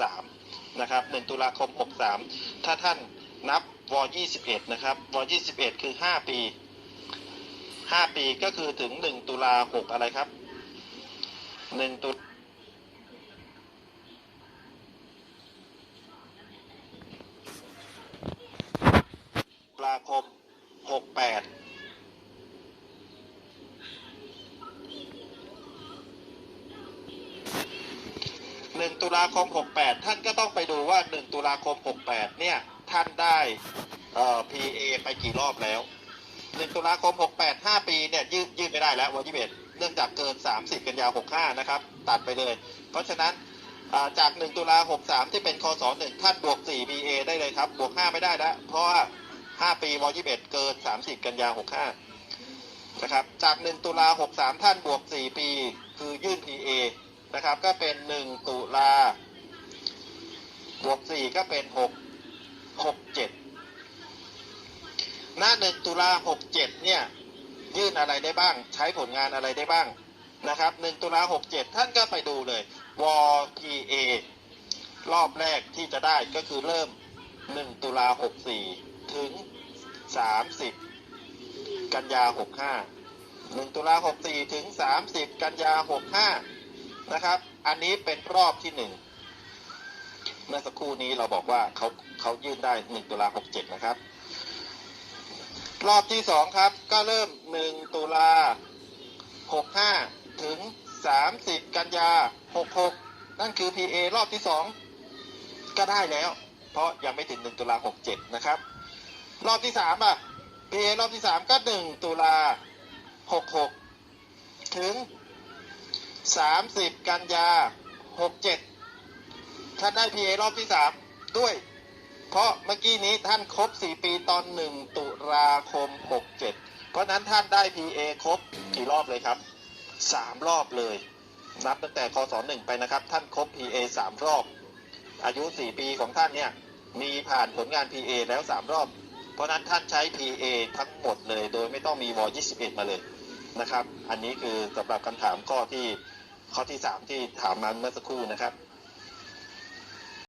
63นะครับ1ตุลาคม 63 ถ้าท่านนับว21นะครับว21 คือ 5 ปี 5 ปีก็คือถึง 1 ตุลา6อะไรครับ 1 ตุล่งตุลาคม 68 ท่านก็ต้องไปดูว่า 1 ตุลาคม 68 เนี่ย ท่านได้เอ่อ PA ไปกี่รอบแล้ว 1 ตุลาคม 68 5 ปีเนี่ยยืดยืดไม่ได้แล้ววันที่1เนื่องจากเกิน 30 กันยา 65 นะครับ ตัดไปเลย เพราะฉะนั้นจาก 1 ตุลา 63 ที่เป็นคศ1ท่านบวก 4 BA ได้เลยครับ บวก 5 ไม่ได้แล้ว เพราะว่า 5 ปีว21 เกิน 30 กันยา 65 นะครับ จาก 1 ตุลา 63 ท่านบวก 4 ปี คือยื่น PA นะครับ ก็เป็น ก4ก็เป็น6 67หน้า1ตุลา67เนี่ย ยื่นอะไรได้บ้าง ใช้ผลงานอะไรได้บ้างนะครับ1ตุลา67ท่านก็ไปดูเลยว PA รอบแรกที่จะได้ก็คือเริ่ม1ตุลา64ถึง30กันยา65 1ตุลา64ถึง30กันยา65นะครับ อันนี้เป็นรอบที่หนึ่ง เมื่อสักครู่นี้เราบอกว่าเขาเขายื่นได้1ตุลา67นะครับ รอบที่สองครับ ก็เริ่ม1ตุลา65ถึง30กันยา66นั่นคือ PA รอบที่สองก็ได้แล้ว เพราะยังไม่ถึง1ตุลา67นะครับ รอบที่สามอะ PA รอบที่สามก็1ตุลา66ถึง30กันยา67 ท่านได้ PA รอบที่3ด้วย เพราะเมื่อกี้นี้ท่านครบ4ปีตอน1ตุลาคม67เจ็ดเพราะนั้นท่านได้ PA ครบกี่รอบเลยครับ3รอบเลย นับตั้งแต่คศ1ไปนะครับ ท่านครบ PA 3รอบ อายุ4ปีของท่านเนี่ยมีผ่านผลงาน PA แล้ว3รอบ เพราะนั้นท่านใช้ PA ทั้งหมดเลย โดยไม่ต้องมีวอ21 มาเลยนะครับ อันนี้คือสำหรับคำถามข้อที่ข้อที่3ที่ถามมาเมื่อสักครู่นะครับ